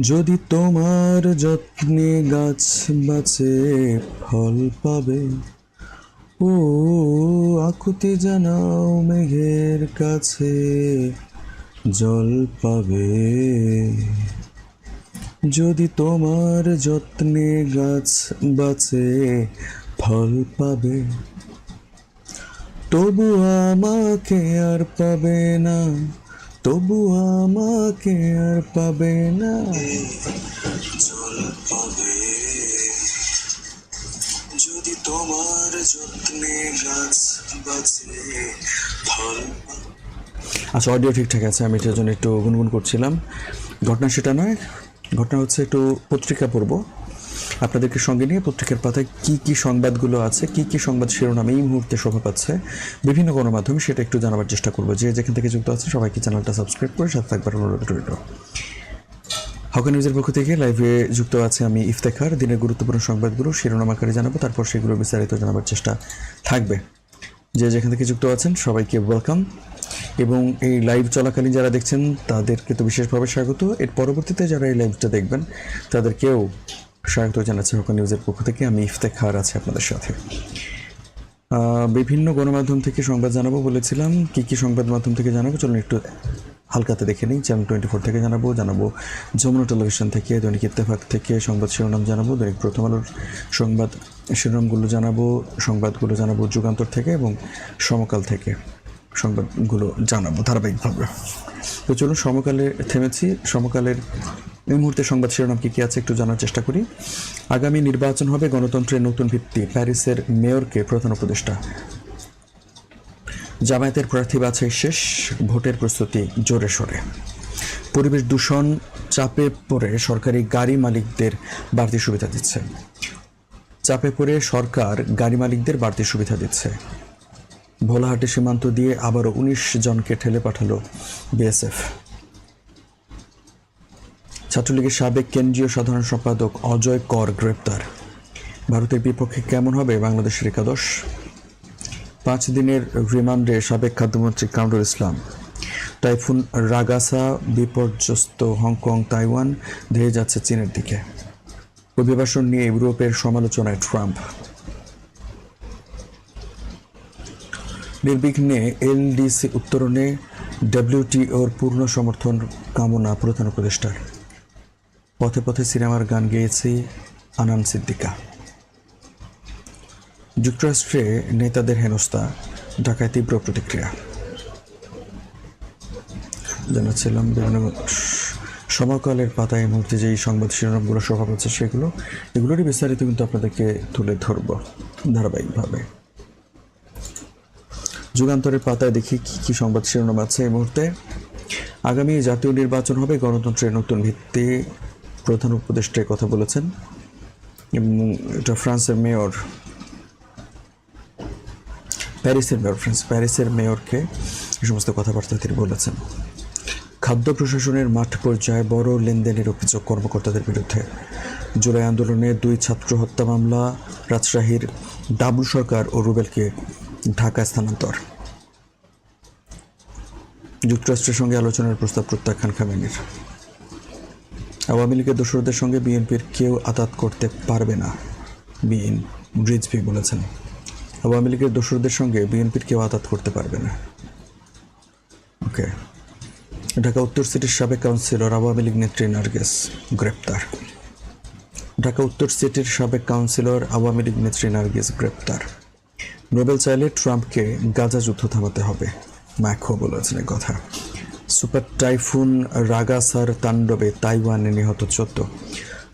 যদি তোমার যত্নে গাছ বাঁচে ফল পাবে, ও আকুতি জানাও মেঘের কাছে, জল পাবে। যদি তোমার যত্নে গাছ বাঁচে ফল পাবে, তবু আমাকে আর পাবে না। তবু আমাকে আর পাবে না। যদি তোমার যত্নে গাছ বাঁচে ফল আচ্ছা অডিও ঠিকঠাক আছে আমি এটার জন্য একটু গুনগুন করছিলাম। ঘটনা সেটা নয় ঘটনা হচ্ছে একটু পত্রিকা পড়ব। আপনাদেরকে সঙ্গে নিয়ে পত্রিকার পাতায় কি কি সংবাদগুলো আছে, কি কি সংবাদ শিরোনাম এই মুহূর্তে শোভা পাচ্ছে, বিভিন্ন গণমাধ্যমে সেটা একটু জানাবার চেষ্টা করব। যে যেখান থেকে যুক্ত আছে সবাইকে চ্যানেলটা সাবস্ক্রাইব করে সাথে থাকবার অনুরোধ রইল। নিউজের পক্ষ থেকে লাইভে যুক্ত আছে আমি ইফতেখার। দিনের গুরুত্বপূর্ণ সংবাদগুলো, শিরোনাম আকারে জানাব, তারপর সেগুলো বিস্তারিত জানাবার চেষ্টা থাকবে। যে যেখান থেকে যুক্ত আছেন সবাইকে ওয়েলকাম এবং এই লাইভ চলাকালীন যারা দেখছেন, তাদেরকে তো বিশেষভাবে স্বাগত। এর পরবর্তীতে যারা এই লাইভটা দেখবেন, তাদেরকেও স্বাগত জানাচ্ছি হকা নিউজের পক্ষ থেকে। আমি ইফতেখার আছি আপনাদের সাথে। বিভিন্ন গণমাধ্যম থেকে সংবাদ জানাব বলেছিলাম। কি কি সংবাদ মাধ্যম থেকে জানাব চলুন একটু হালকাতে দেখে নিই। চ্যানেল টোয়েন্টি ফোর থেকে জানাব জানাব যমুনা টেলিভিশন থেকে, দৈনিক ইত্তেফাক থেকে সংবাদ শিরোনাম জানাব, দৈনিক প্রথম আলোর সংবাদ শিরোনামগুলো জানাব, সংবাদগুলো জানাব যুগান্তর থেকে এবং সমকাল থেকে সংবাদগুলো জানাব ধারাবাহিকভাবে। তো চলুন, সমকালে থেমেছি। সমকালের এই মুহূর্তে সংবাদ শিরোনাম কী কী আছে একটু জানার চেষ্টা করি। আগামী নির্বাচন হবে গণতন্ত্রের নতুন ভিত্তি, প্যারিসের মেয়রকে প্রধান উপদেষ্টা। জামায়াতের প্রার্থী বাছাই শেষ, ভোটের প্রস্তুতি জোরে সোরে। পরিবেশ দূষণ চাপে পড়ে সরকারি গাড়ি মালিকদের বাড়তি সুবিধা দিচ্ছে। চাপে পড়ে সরকার গাড়ি মালিকদের বাড়তি সুবিধা দিচ্ছে। ভোলাহাটি সীমান্ত দিয়ে আবারও উনিশ জনকে ঠেলে পাঠালো বিএসএফ। ছাত্রলীগের সাবেক কেন্দ্রীয় সাধারণ সম্পাদক অজয় কর গ্রেপ্তার। ভারতের বিপক্ষে কেমন হবে বাংলাদেশের একাদশ? পাঁচ দিনের রিমান্ডে সাবেক খাদ্যমন্ত্রী কামরুল ইসলাম। টাইফুন রাগাসা বিপর্যস্ত হংকং, তাইওয়ান, ধেয়ে যাচ্ছে চীনের দিকে। অভিবাসন নিয়ে ইউরোপের সমালোচনায় ট্রাম্প। নির্বিঘ্নে এলডিসি উত্তরণে ডব্লিউটিওর পূর্ণ সমর্থন কামনা প্রধান উপদেষ্টার। পথে পথে সিনেমার গান গেয়েছি আনান সিদ্দিকা। যুক্তরাষ্ট্রে নেতাদের হেনস্থা, ঢাকায় তীব্র প্রতিক্রিয়া। জানাচ্ছিলাম বিভিন্ন সমকালের পাতায় এই মুহূর্তে যে এই সংবাদ শিরোনামগুলো শোভা পাচ্ছে সেগুলো, এগুলোরই বিস্তারিত কিন্তু আপনাদেরকে তুলে ধরব ধারাবাহিকভাবে। যুগান্তরের পাতায় দেখি কি কি সংবাদ শিরোনাম আছে এই মুহূর্তে। আগামী জাতীয় নির্বাচন হবে, গণতন্ত্রের নতুন ভিত্তি। প্রধান উপদেষ্টায় কথা বলেছেন। এবং এটা ফ্রান্সের মেয়র। প্যারিসের মেয়র, ফ্রান্স, প্যারিসের মেয়রকে এই সমস্ত কথাবার্তা তিনি বলেছেন। খাদ্য প্রশাসনের মাঠ পর্যায়ে বড় লেনদেনের অভিযোগ কর্মকর্তাদের বিরুদ্ধে। জুলাই আন্দোলনে দুই ছাত্র হত্যা মামলা, রাজশাহীর ডাবলু সরকার ও রুবেলকে ঢাকায় স্থানান্তর। যুক্তরাষ্ট্রের সঙ্গে আলোচনার প্রস্তাব প্রত্যাখ্যান খামেনির। আওয়ামী লীগের দোসরদের সঙ্গে বিএনপির কেউ আতাত করতে পারবে না, বিএন রিজভি বলেছেন। আওয়ামী লীগের দোসরদের সঙ্গে বিএনপির কেউ আতাত করতে পারবে না। ওকে, ঢাকা উত্তর সিটির সাবেক কাউন্সিলর আওয়ামী লীগ নেত্রী নার্গেস গ্রেপ্তার। ঢাকা উত্তর সিটির সাবেক কাউন্সিলর আওয়ামী লীগ নেত্রী নার্গিস গ্রেপ্তার। নোবেল চাইলে ট্রাম্পকে গাজা যুদ্ধ থামাতে হবে। ম্যাকো বলেছেন কথা। সুপার টাইফুন রাগাসার তাণ্ডবে তাইওয়ানে নিহত চোদ্দ।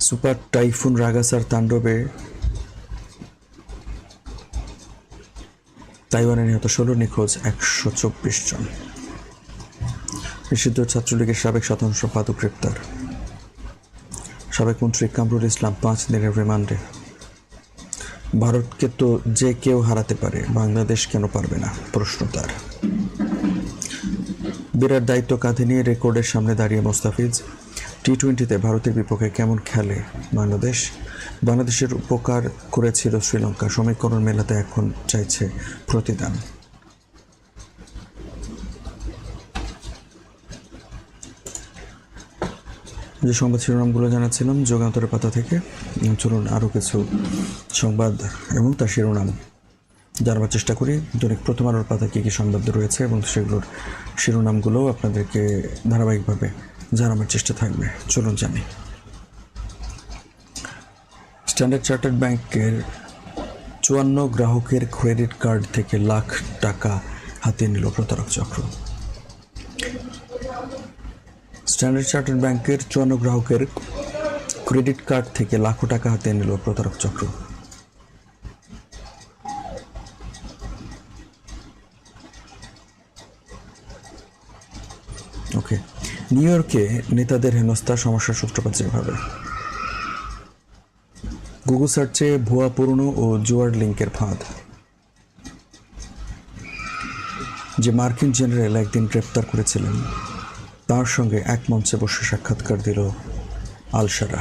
সুপার টাইফুন রাগাসার তাণ্ডবে তাইওয়ানে নিহত ষোলো, নিখোঁজ একশো চব্বিশ জন। নিষিদ্ধ ছাত্রলীগের সাবেক সাধারণ সম্পাদক গ্রেপ্তার। সাবেক মন্ত্রী কামরুল ইসলাম পাঁচ দিনের রিমান্ডে। ভারতকে তো যে কেউ হারাতে পারে, বাংলাদেশ কেন পারবে না? প্রশ্ন তার। বিরাট দায়িত্ব কাঁধে নিয়ে রেকর্ডের সামনে দাঁড়িয়ে মোস্তাফিজ। টি টোয়েন্টিতে ভারতের বিপক্ষে কেমন খেলে বাংলাদেশ? বাংলাদেশের উপকার করেছিল শ্রীলঙ্কা। সমীকরণ মেলাতে এখন চাইছে প্রতিদান। যে সংবাদ শিরোনামগুলো জানাচ্ছিলাম, যোগান্তরের পাতা থেকে চলুন আরও কিছু সংবাদ এবং তার শিরোনাম জানবার চেষ্টা করি। দৈনিক প্রথম আলোর পাতা কী কী সংবাদ রয়েছে এবং সেগুলোর শিরোনামগুলোও আপনাদেরকে ধারাবাহিকভাবে জানাবার চেষ্টা থাকবে। চলুন জানি। স্ট্যান্ডার্ড চার্টার্ড ব্যাংকের চুয়ান্ন গ্রাহকের ক্রেডিট কার্ড থেকে লাখ টাকা হাতিয়ে নিল প্রতারক চক্র। স্ট্যান্ডার্ড চার্টার্ড ব্যাংকের চুয়ান্ন গ্রাহকের ক্রেডিট কার্ড থেকে লাখো টাকা হাতে নিল প্রতারক চক্র। ওকে নিউ ইয়র্কে নেতাদের হেনস্থার সমস্যার সূত্রপাত যেভাবে গুগল সার্চে ভুয়া পুরনো ও জুয়ার লিঙ্কের ফাঁদ। যে মার্কিন জেনারেল একদিন গ্রেপ্তার করেছিলেন। তার সঙ্গে এক মঞ্চে বসে সাক্ষাৎকার দিল আলসারা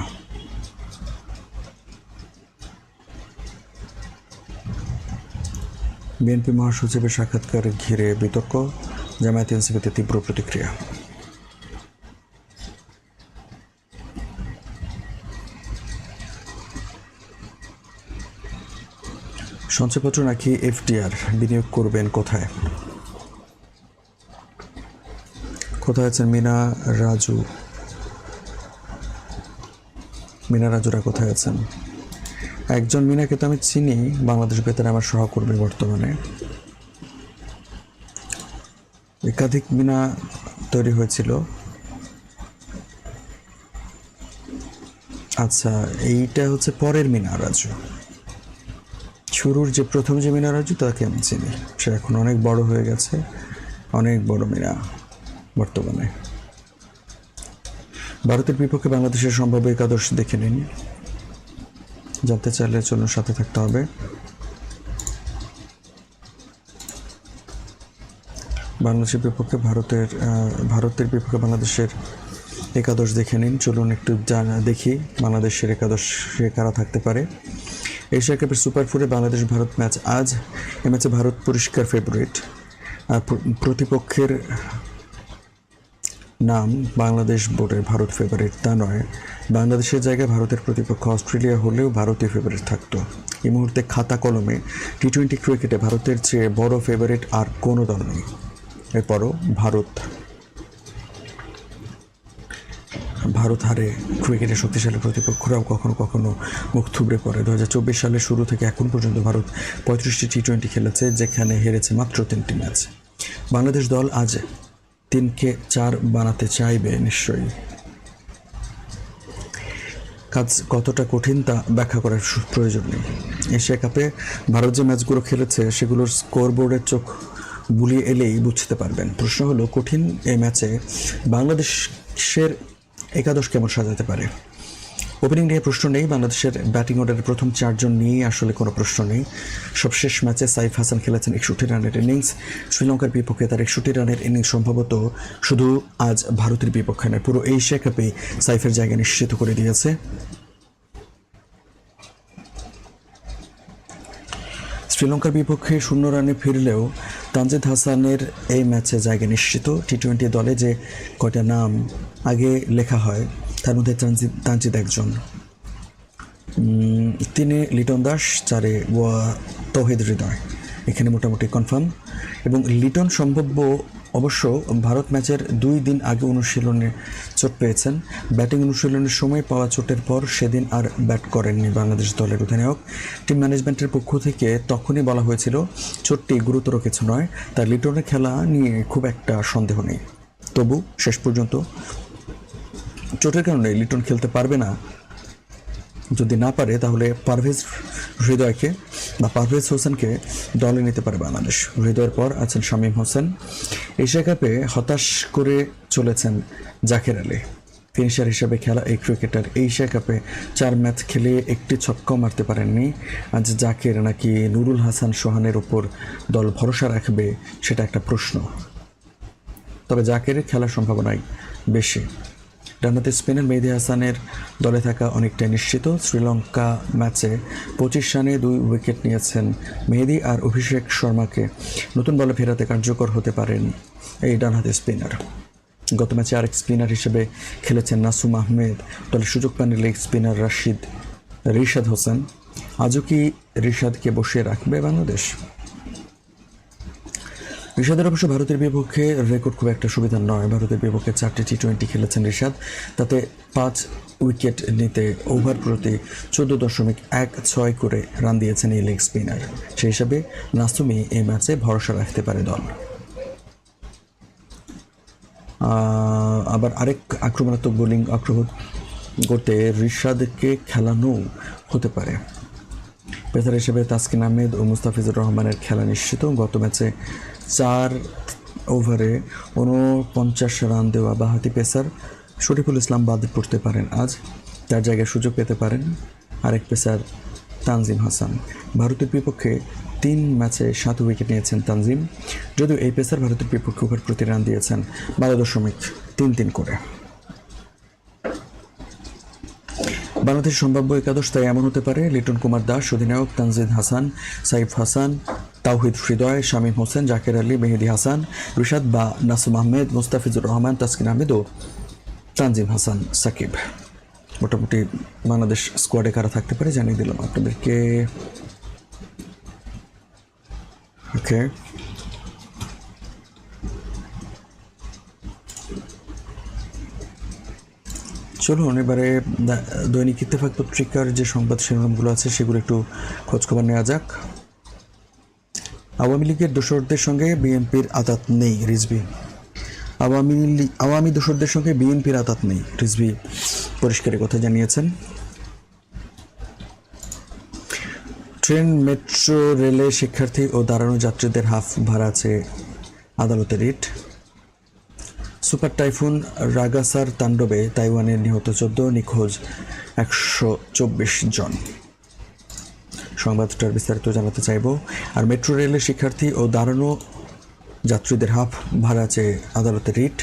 বিএনপি মহাসচিবের সাক্ষাৎকার ঘিরে বিতর্ক, জামায়াত এনসিপিতে তীব্র প্রতিক্রিয়া। সঞ্চয়পত্র নাকি এফডিআর, বিনিয়োগ করবেন কোথায়? কোথায় আছেন মিনা রাজু? মিনা রাজুরা কোথায় আছেন? একজন মিনাকে তো আমি চিনি, বাংলাদেশ বেতারে আমার সহকর্মী বর্তমানে। একাধিক মিনা তৈরি হয়েছিল। আচ্ছা এইটা হচ্ছে পরের মিনা রাজু। শুরুর যে প্রথম যে মিনা রাজু, তাকে আমি চিনি। সে এখন অনেক বড় হয়ে গেছে, অনেক বড় মিনা। বর্তমানে। ভারতের বিপক্ষে বাংলাদেশের সম্ভাব্য একাদশ দেখে নিন। জানতে চাইলে চলুন সাথে থাকতে হবে। বাংলাদেশের বিপক্ষে ভারতের ভারতের বিপক্ষে বাংলাদেশের একাদশ দেখে নিন। চলুন একটু দেখি বাংলাদেশের একাদশে কারা থাকতে পারে। এশিয়া কাপের সুপার ফোরে বাংলাদেশ ভারত ম্যাচ আজ, এ ম্যাচে ভারত পরিষ্কার ফেভারিট। আর প্রতিপক্ষের নাম বাংলাদেশ বোর্ডের ভারত ফেভারিট তা নয়। বাংলাদেশের জায়গায় ভারতের প্রতিপক্ষ অস্ট্রেলিয়া হলেও ভারতীয় ফেভারিট থাকতো। এই মুহূর্তে খাতা কলমে টি টোয়েন্টি ক্রিকেটে ভারতের চেয়ে বড় ফেভারিট আর কোনো দল নেই। এরপরও ভারত ভারত হারে ক্রিকেটের শক্তিশালী প্রতিপক্ষরাও কখনো কখনো মুখ থুবড়ে পড়ে। দু হাজার সালের শুরু থেকে এখন পর্যন্ত ভারত পঁয়ত্রিশটি টি টোয়েন্টি খেলেছে, যেখানে হেরেছে মাত্র তিনটি ম্যাচ। বাংলাদেশ দল আজ তিনকে চার বানাতে চাইবে নিশ্চয়ই। কাজ কতটা কঠিন তা ব্যাখ্যা করার প্রয়োজন নেই। এশিয়া কাপে ভারত যে ম্যাচগুলো খেলেছে, সেগুলোর স্কোরবোর্ডের চোখ বুলিয়ে এলেই বুঝতে পারবেন। প্রশ্ন হলো, কঠিন এই ম্যাচে বাংলাদেশের একাদশ কেমন সাজাতে পারে? ওপেনিং নিয়ে প্রশ্ন নেই, বাংলাদেশের ব্যাটিং অর্ডারের প্রথম চারজন নিয়েই আসলে কোনো প্রশ্ন নেই। সবশেষ ম্যাচে সাইফ হাসান খেলেছেন একষট্টি রানের ইনিংস শ্রীলঙ্কার বিপক্ষে তার একষট্টি রানের ইনিংস সম্ভবত শুধু আজ ভারতের বিপক্ষে নয়, পুরো এশিয়া কাপে সাইফের জায়গা নিশ্চিত করে দিয়েছে। শ্রীলঙ্কার বিপক্ষে শূন্য রানে ফিরলেও তানজিদ হাসানের এই ম্যাচে জায়গা নিশ্চিত। টি টোয়েন্টি দলে যে কয়টা নাম আগে লেখা হয় তার মধ্যে তানজিদ একজন। তিনে লিটন দাস চারে ওয়া তৌহিদ হৃদয়। এখানে মোটামুটি কনফার্ম এবং লিটন সম্ভাব্য অবশ্য ভারত ম্যাচের দুই দিন আগে অনুশীলনে চোট পেয়েছেন। ব্যাটিং অনুশীলনের সময় পাওয়া চোটের পর সেদিন আর ব্যাট করেননি বাংলাদেশ দলের অধিনায়ক। টিম ম্যানেজমেন্টের পক্ষ থেকে তখনই বলা হয়েছিল, চোটটি গুরুতর কিছু নয় তার লিটনের খেলা নিয়ে খুব একটা সন্দেহ নেই। তবু শেষ পর্যন্ত চোটের কারণে লিটন খেলতে পারবে না। যদি না পারে, তাহলে পারভেজ হৃদয়কে বা পারভেজ হোসেনকে দলে নিতে পারে বাংলাদেশ। হৃদয়ের পর আছেন শামীম হোসেন। এশিয়া কাপে হতাশ করে চলেছেন জাকের আলী। ফিনিশার হিসেবে খেলা এই ক্রিকেটার এশিয়া কাপে চার ম্যাচ খেলে একটি ছক্কাও মারতে পারেননি। আজ জাকের নাকি নুরুল হাসান সোহানের ওপর দল ভরসা রাখবে, সেটা একটা প্রশ্ন। তবে জাকের খেলার সম্ভাবনাই বেশি। ডানাতে স্পিনার মেহেদি হাসানের দলে থাকা অনেকটাই নিশ্চিত। শ্রীলঙ্কা ম্যাচে পঁচিশ রানে দুই উইকেট নিয়েছেন মেহেদি আর অভিষেক শর্মাকে। নতুন বলে ফেরাতে কার্যকর হতে পারেন এই ডানহাতে স্পিনার। গত ম্যাচে আরেক স্পিনার হিসেবে খেলেছেন নাসুম আহমেদ। দলে সুযোগ পান লেগ স্পিনার রাশিদ রিশাদ হোসেন। আজও কি রিশাদকে বসিয়ে রাখবে বাংলাদেশ? রিশাদের অবশ্য ভারতের বিপক্ষে রেকর্ড খুব একটা সুবিধা নয়। ভারতের বিপক্ষে চারটি টি টোয়েন্টি খেলেছেন রিশাদ। তাতে পাঁচ উইকেট নিতে ওভার প্রতি চোদ্দ দশমিক এক ছয় করে রান দিয়েছেন এই লেগ স্পিনার। সেই হিসাবে নাসুমি এই ম্যাচে ভরসা রাখতে পারে দল। আবার আরেক আক্রমণাত্মক বোলিং আক্রমণ করতে রিশাদকে খেলানো হতে পারে। পেসার হিসেবে তাসকিন আহমেদ ও মুস্তাফিজুর রহমানের খেলা নিশ্চিত। গত ম্যাচে চার ওভারে উনপঞ্চাশ রান দেওয়া বাহাতি পেসার শরীফুল ইসলাম বাদ পড়তে পারেন। আজ তার জায়গায় সুযোগ পেতে পারেন আরেক পেসার তানজিম হাসান। ভারতের বিপক্ষে তিন ম্যাচে সাত উইকেট নিয়েছেন তানজিম। যদিও এই পেসার ভারতের বিপক্ষে ওভার প্রতি রান দিয়েছেন বারো দশমিক তিন তিন করে। বাংলাদেশ সম্ভাব্য একাদশ তাই এমন হতে পারে, লিটন কুমার দাস, অধিনায়ক তানজিদ হাসান, সাইফ হাসান তাওহিদ হৃদয়, শামীম হোসেন, জাকের আলী, মেহেদি হাসান, রিশাদ বা নাসুম আহমেদ, মুস্তাফিজুর রহমান, তাসকিন আহমেদ ও তানজিম হাসান সাকিব। মোটামুটি বাংলাদেশ স্কোয়াডে কারা থাকতে পারে জানিয়ে দিলাম আপনাদেরকে। ওকে। চলুন এবারে দৈনিক ইত্তেফাক পত্রিকার যে সংবাদ শিরোনামগুলো আছে সেগুলো একটু খোঁজখবর নেওয়া যাক। আওয়ামী লীগের দোসরদের সঙ্গে বিএনপির আতাত নেই রিজভি। আওয়ামী লীগ আওয়ামী দোসরদের সঙ্গে বিএনপির আতাত নেই রিজভি। পরিষ্কারের কথা জানিয়েছেন। ট্রেন, মেট্রো, রেলে শিক্ষার্থী ও দাঁড়ানো যাত্রীদের হাফ ভাড়া আছে আদালতের রিট। সুপার টাইফুন রাগাসার তাণ্ডবে তাইওয়ানের নিহত চোদ্দ, নিখোঁজ একশো চব্বিশ জন। সংবাদটার বিস্তারিত জানাতে চাইব। আর মেট্রো রেলের শিক্ষার্থী ও দাঁড়ানো যাত্রীদের হাফ ভাড়া চেয়ে আদালতে রিট।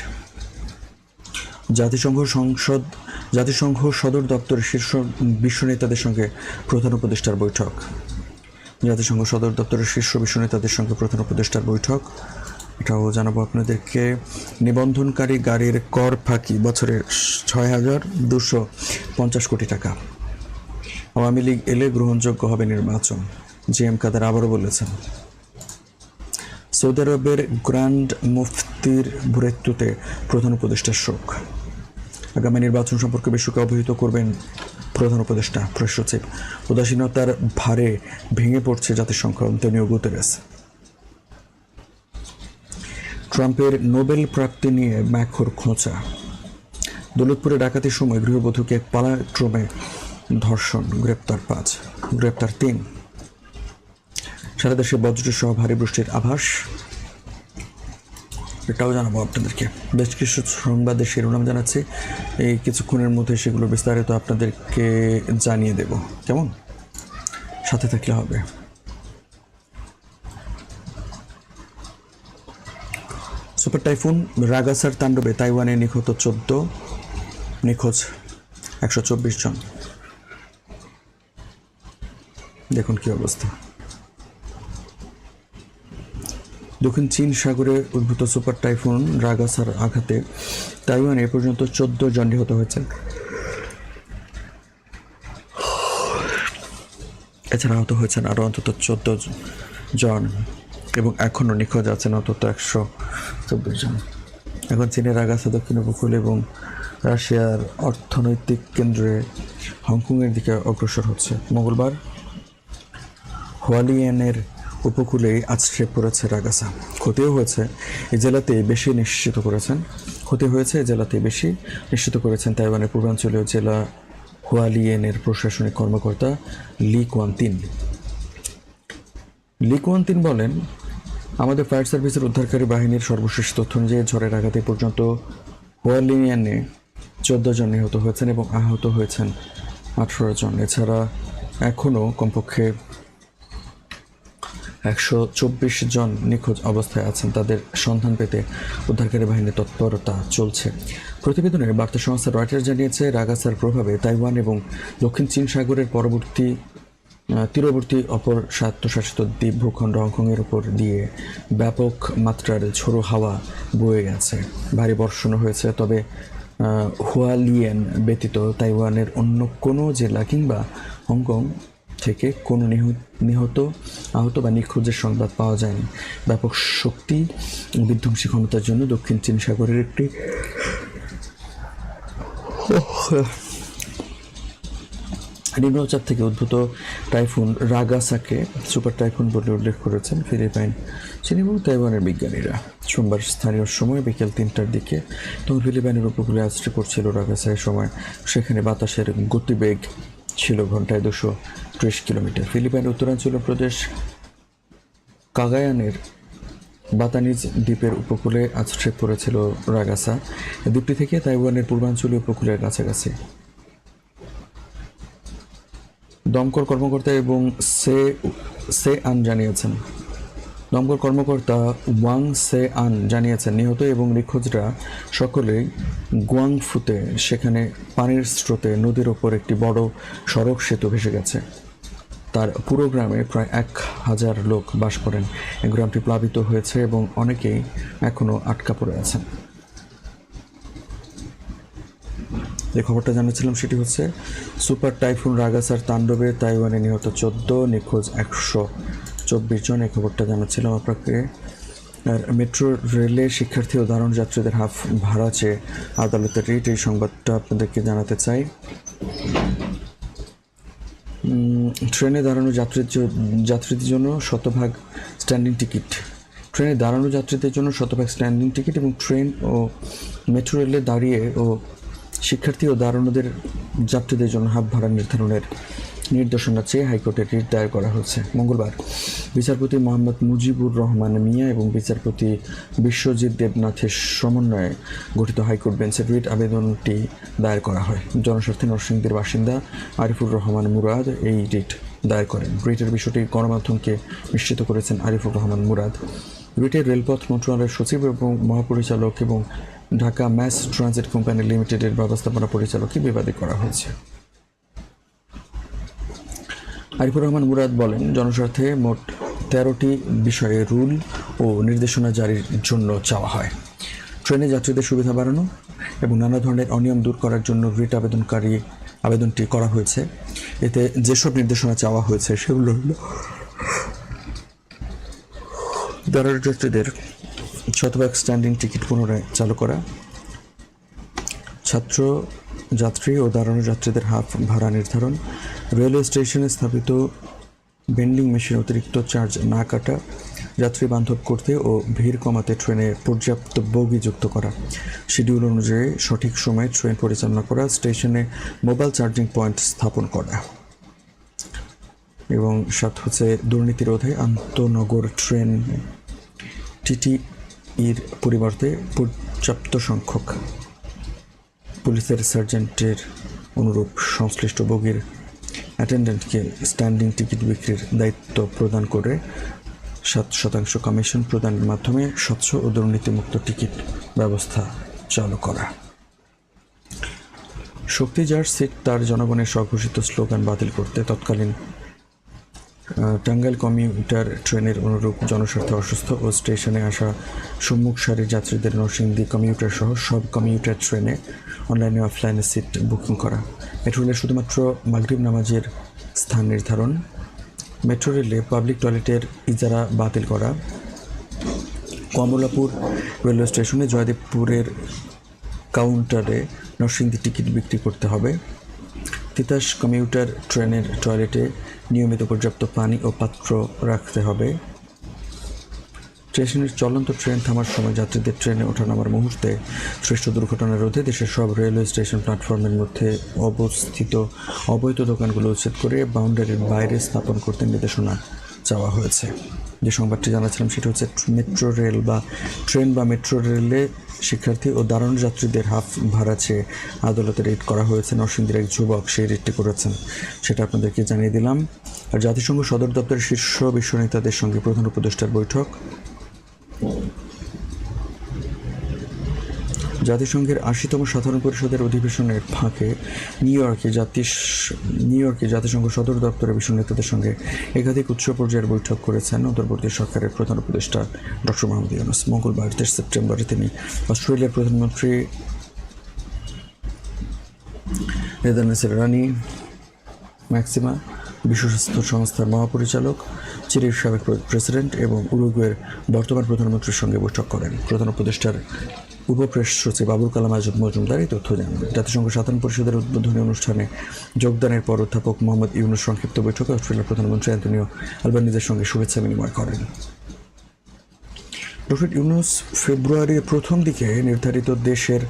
জাতিসংঘ সংসদ জাতিসংঘ সদর দপ্তরের শীর্ষ বিশ্ব নেতাদের সঙ্গে প্রধান উপদেষ্টার বৈঠক। জাতিসংঘ সদর দপ্তরের শীর্ষ বিশ্ব নেতাদের সঙ্গে প্রধান উপদেষ্টার বৈঠক। এটাও জানাব আপনাদেরকে। নিবন্ধনকারী গাড়ির কর ফাঁকি বছরের ছয় হাজার দুশো পঞ্চাশ কোটি টাকা। আওয়ামী লীগ এলে গ্রহণযোগ্য হবে নির্বাচন জি এম কাদের আবারও বলেছেন। সৌদি আরবের গ্র্যান্ড মুফতির মৃত্যুতে প্রধান উপদেষ্টার শোক। আগামী নির্বাচন সম্পর্কে বিশ্বকে অবহিত করবেন প্রধান উপদেষ্টা প্রেস সচিব। উদাসীনতার ভারে ভেঙে পড়ছে জাতিসংঘ অন্তনীয় গুতেরেস ট্রাম্পের নোবেল প্রাপ্তি নিয়ে ম্যাখর খোঁচা। দৌলতপুরে ডাকাতির সময় গৃহবধূকে পালাক্রমে ধর্ষণ, গ্রেপ্তার পাঁচ, গ্রেপ্তার তিন। সারা দেশে বজ্রসহ ভারী বৃষ্টির আভাস। এটাও জানাব আপনাদেরকে। বেশ কিছু সংবাদের শিরোনাম জানাচ্ছি। এই কিছুক্ষণের মধ্যে সেগুলো বিস্তারিত আপনাদেরকে জানিয়ে দেব। কেমন? সাথে থাকলে হবে। সুপার টাইফুন, রাগাসার তাণ্ডবে তাইওয়ানে নিহত চোদ্দ, নিখোঁজ একশো চব্বিশ জন। দেখুন কি অবস্থা। দক্ষিণ চীন সাগরে উদ্ভূত সুপার টাইফুন রাগাসার আঘাতে তাইওয়ানে এ পর্যন্ত চোদ্দ জন নিহত হয়েছেন। এছাড়া আহত হয়েছেন আরও অন্তত চোদ্দ জন এবং এখনও নিখোঁজ আছেন অন্তত একশো চব্বিশ জন। এখন চীনের আগাছা দক্ষিণ উপকূল এবং রাশিয়ার অর্থনৈতিক কেন্দ্রে হংকংয়ের দিকে অগ্রসর হচ্ছে। মঙ্গলবার হোয়ালিয়ানের উপকূলেই আছড়ে পড়েছে রাগাসা। ক্ষতিও হয়েছে এই জেলাতে বেশি নিশ্চিত করেছেন। ক্ষতি হয়েছে এই জেলাতে বেশি নিশ্চিত করেছেন তাইওয়ানের পূর্বাঞ্চলীয় জেলা হোয়ালিয়েনের প্রশাসনিক কর্মকর্তা লি কোয়ান তিন লি কোয়ান তিন বলেন, আমাদের ফায়ার সার্ভিসের উদ্ধারকারী বাহিনীর সর্বশেষ তথ্য অনুযায়ী ঝড়ের আঘাতে পর্যন্ত হোয়ালিয়ানে চোদ্দ জন নিহত হয়েছেন এবং আহত হয়েছেন আঠারো জন। এছাড়া এখনও কমপক্ষে একশো চব্বিশ জন নিখোঁজ অবস্থায় আছেন। তাদের সন্ধান পেতে উদ্ধারকারী বাহিনীর তৎপরতা চলছে। প্রতিবেদনে বার্তা সংস্থা রয়টার জানিয়েছে, রাগাসার প্রভাবে তাইওয়ান এবং দক্ষিণ চীন সাগরের পরবর্তী তীরবর্তী অপর স্বায়ত্তশাসিত দ্বীপ ভূখণ্ড হংকংয়ের উপর দিয়ে ব্যাপক মাত্রার ঝোড়ো হাওয়া বয়ে গেছে। ভারী বর্ষণ হয়েছে, তবে হুয়ালিয়েন ব্যতীত তাইওয়ানের অন্য কোনো জেলা কিংবা হংকং থেকে কোনো নিহ- নিহত, আহত বা নিখোঁজের সংবাদ পাওয়া যায়নি। ব্যাপক শক্তি বিধ্বংসী ক্ষমতার জন্য দক্ষিণ চীন সাগরের একটি নিম্নচাপ থেকে উদ্ভূত টাইফুন রাগাসাকে সুপার টাইফুন বলে উল্লেখ করেছেন ফিলিপাইন চীন এবং তাইওয়ানের বিজ্ঞানীরা। সোমবার স্থানীয় সময় বিকেল তিনটার দিকে তখন ফিলিপাইনের উপকূলে আশ্রয় পড়ছিল রাগাসার সময়। সেখানে বাতাসের গতিবেগ ছিল ঘন্টায় দুশো ত্রিশ কিলোমিটার। ফিলিপাইন উত্তরাঞ্চল প্রদেশ, কাগায়ানের বাতানিজ দ্বীপের উপকূলে আশ্রেপ করেছিল রাগাসা। দ্বীপটি থেকে তাইওয়ানের পূর্বাঞ্চলীয় উপকূলের কাছাকাছি। দমকল কর্মকর্তা এবং সে সে আন জানিয়েছেন দমকল কর্মকর্তা ওয়াং সে আন জানিয়েছেন, নিহত এবং নিখোঁজরা সকলেই গুয়াংফুতে, সেখানে পানির স্রোতে নদীর ওপর একটি বড় সড়ক সেতু ভেসে গেছে। তার পুরো গ্রামে প্রায় এক হাজার লোক বাস করেন। গ্রামটি প্লাবিত হয়েছে এবং অনেকেই এখনও আটকা পড়ে আছেন। যে খবরটা জানাচ্ছিলাম সেটি হচ্ছে, সুপার টাইফুন রাগাসার তাণ্ডবে তাইওয়ানে নিহত চোদ্দ, নিখোঁজ একশো চব্বিশ জন, এই খবরটা জানাচ্ছিলাম আপনাকে। আর মেট্রো রেলে শিক্ষার্থী ও দারুণ যাত্রীদের হাফ ভাড়া চেয়ে আদালতের রিট, এই সংবাদটা আপনাদেরকে জানাতে চাই। ট্রেনে দাঁড়ানো যাত্রীর যাত্রীদের জন্য শতভাগ স্ট্যান্ডিং টিকিট। ট্রেনে দাঁড়ানো যাত্রীদের জন্য শতভাগ স্ট্যান্ডিং টিকিট এবং ট্রেন ও মেট্রো রেলে দাঁড়িয়ে ও শিক্ষার্থী ও দাঁড়ানোদের যাত্রীদের জন্য হাফ ভাড়া নির্ধারণের নির্দেশনা চেয়ে হাইকোর্টে রিট দায়ের করা হয়েছে। মঙ্গলবার বিচারপতি মোহাম্মদ মুজিবুর রহমান মিয়া এবং বিচারপতি বিশ্বজিৎ দেবনাথের সমন্বয়ে গঠিত হাইকোর্ট বেঞ্চের রিট আবেদনটি দায়ের করা হয়। জনস্বার্থে নরসিংদীর বাসিন্দা আরিফুর রহমান মুরাদ এই রিট দায়ের করেন। রিটের বিষয়টি গণমাধ্যমকে নিশ্চিত করেছেন আরিফুর রহমান মুরাদ। রিটের রেলপথ মন্ত্রণালয়ের সচিব এবং মহাপরিচালক এবং ঢাকা ম্যাস ট্রানজিট কোম্পানি লিমিটেডের ব্যবস্থাপনা পরিচালককে বিবাদী করা হয়েছে। আরিফুর রহমান মুরাদ বলেন, জনস্বার্থে মোট তেরোটি বিষয়ে রুল ও নির্দেশনা জারির জন্য চাওয়া হয়। ট্রেনে যাত্রীদের সুবিধা বাড়ানো এবং নানা ধরনের অনিয়ম দূর করার জন্য রিট আবেদনকারী আবেদনটি করা হয়েছে। এতে যেসব নির্দেশনা চাওয়া হয়েছে সেগুলো হলো যাত্রীদের শতভাগ স্ট্যান্ডিং টিকিট পুনরায় চালু করা, ছাত্র যাত্রী ও দাঁড়ানো যাত্রীদের হাফ ভাড়া নির্ধারণ রেলওয়ে স্টেশনে স্থাপিত ভেন্ডিং মেশিন অতিরিক্ত চার্জ না কাটা, যাত্রী বান্ধব করতে ও ভিড় কমাতে ট্রেনে পর্যাপ্ত বগি যুক্ত করা। শিডিউল অনুযায়ী সঠিক সময়ে ট্রেন পরিচালনা করা, স্টেশনে মোবাইল চার্জিং পয়েন্ট স্থাপন করা এবং সাত হচ্ছে দুর্নীতি রোধে আন্তনগর ট্রেন টিটি পরিবর্তে পর্যাপ্ত সংখ্যক পুলিশের সার্জেন্টের অনুরূপ সংশ্লিষ্ট বগির অ্যাটেন্ডেন্টকে স্ট্যান্ডিং টিকিট বিক্রির দায়িত্ব প্রদান করে সাত শতাংশ কমিশন প্রদানের মাধ্যমে স্বচ্ছ ও দুর্নীতিমুক্ত টিকিট ব্যবস্থা চালু করা। শক্তি যার সিট তার জনগণের স্বঘোষিত স্লোগান বাতিল করতে তৎকালীন টাঙ্গাইল কমিউটার ট্রেনের অনুরূপ জনস্বার্থে অসুস্থ ও স্টেশনে আসা সম্মুখ সারির যাত্রীদের নরসিংদী কমিউটার সহ সব কমিউটার ট্রেনে অনলাইনে অফলাইনে সিট বুকিং করা। মেট্রো রেলে শুধুমাত্র মাগরিব নামাজের স্থান নির্ধারণ। মেট্রো রেলে পাবলিক টয়লেটের ইজারা বাতিল করা। কমলাপুর রেলওয়ে স্টেশনে জয়দেবপুরের কাউন্টারে নরসিংদী টিকিট বিক্রি করতে হবে। তিতাস কমিউটার ট্রেনের টয়লেটে নিয়মিত পর্যাপ্ত পানি ও পাত্র রাখতে হবে। স্টেশনের চলন্ত ট্রেন থামার সময় যাত্রীদের ট্রেনে ওঠানামার মুহূর্তে সৃষ্ট দুর্ঘটনা রোধে দেশের সব রেলওয়ে স্টেশন প্ল্যাটফর্মের মধ্যে অবস্থিত অবৈধ দোকানগুলো উচ্ছেদ করে বাউন্ডারির বাইরে স্থাপন করতে নির্দেশনা চাওয়া হয়েছে। যে সংবাদটি জানাচ্ছিলাম সেটা হচ্ছে মেট্রো রেল বা ট্রেন বা মেট্রো রেলে শিক্ষার্থী ও দারুণ যাত্রীদের হাফ ভাড়া চেয়ে আদালতে রিট করা হয়েছে। নরসিংদীর এক যুবক সেই রিটটি করেছেন, সেটা আপনাদেরকে জানিয়ে দিলাম। আর জাতিসংঘ সদর দপ্তরের শীর্ষ বিশ্ব নেতাদের সঙ্গে প্রধান উপদেষ্টার বৈঠক। জাতিসংঘের আশিতম সাধারণ পরিষদের অধিবেশনের ফাঁকে নিউ ইয়র্কে জাতি নিউ ইয়র্কে জাতিসংঘ সদর দপ্তরে বিশ্ব নেতাদের সঙ্গে একাধিক উচ্চ পর্যায়ের বৈঠক করেছেন অন্তর্বর্তী সরকারের প্রধান উপদেষ্টা ডক্টর মোহাম্মদ ইউনুস। মঙ্গলবার, তেইশ সেপ্টেম্বরে তিনি অস্ট্রেলিয়ার প্রধানমন্ত্রী নেদারল্যান্ডসের রানী ম্যাক্সিমা বিশ্ব স্বাস্থ্য সংস্থার মহাপরিচালক চিলির সাবেক প্রেসিডেন্ট এবং উরুগুয়ের বর্তমান প্রধানমন্ত্রীর সঙ্গে বৈঠক করেন। প্রধান উপদেষ্টার উপপ্রেস সচিব আবুল কালাম আজম মজুমদার এই তথ্য জানান। জাতিসংঘ সাধারণ পরিষদের উদ্বোধনী অনুষ্ঠানে যোগদানের পর অধ্যাপক মোহাম্মদ ইউনুস সংক্ষিপ্ত বৈঠকে অস্ট্রেলিয়ার প্রধানমন্ত্রী অ্যান্টনিও আলবানিজের সঙ্গে শুভেচ্ছা বিনিময় করেন। ডক্টর ইউনুস ফেব্রুয়ারির প্রথম দিকে নির্ধারিত দেশের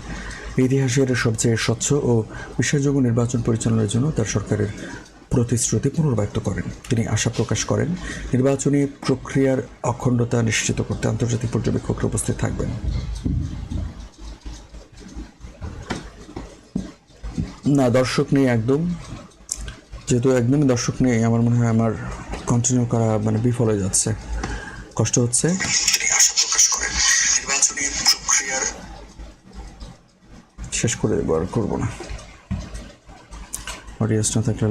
ইতিহাসের সবচেয়ে স্বচ্ছ ও বিশ্বাসযোগ্য নির্বাচন পরিচালনার জন্য তার সরকারের প্রতিশ্রুতি পুনর্ব্যক্ত করেন। তিনি আশা প্রকাশ করেন, নির্বাচনী প্রক্রিয়ার অখণ্ডতা নিশ্চিত করতে আন্তর্জাতিক পর্যবেক্ষকরা উপস্থিত থাকবেন। না, দর্শক নেই একদম। যেহেতু একদমই দর্শক নেই, আমার মনে হয় আমার কন্টিনিউ করা মানে বিফল হয়ে যাচ্ছে। কষ্ট হচ্ছে। শেষ করে দেবো আর করব না। অডিয়েন্স না থাকলে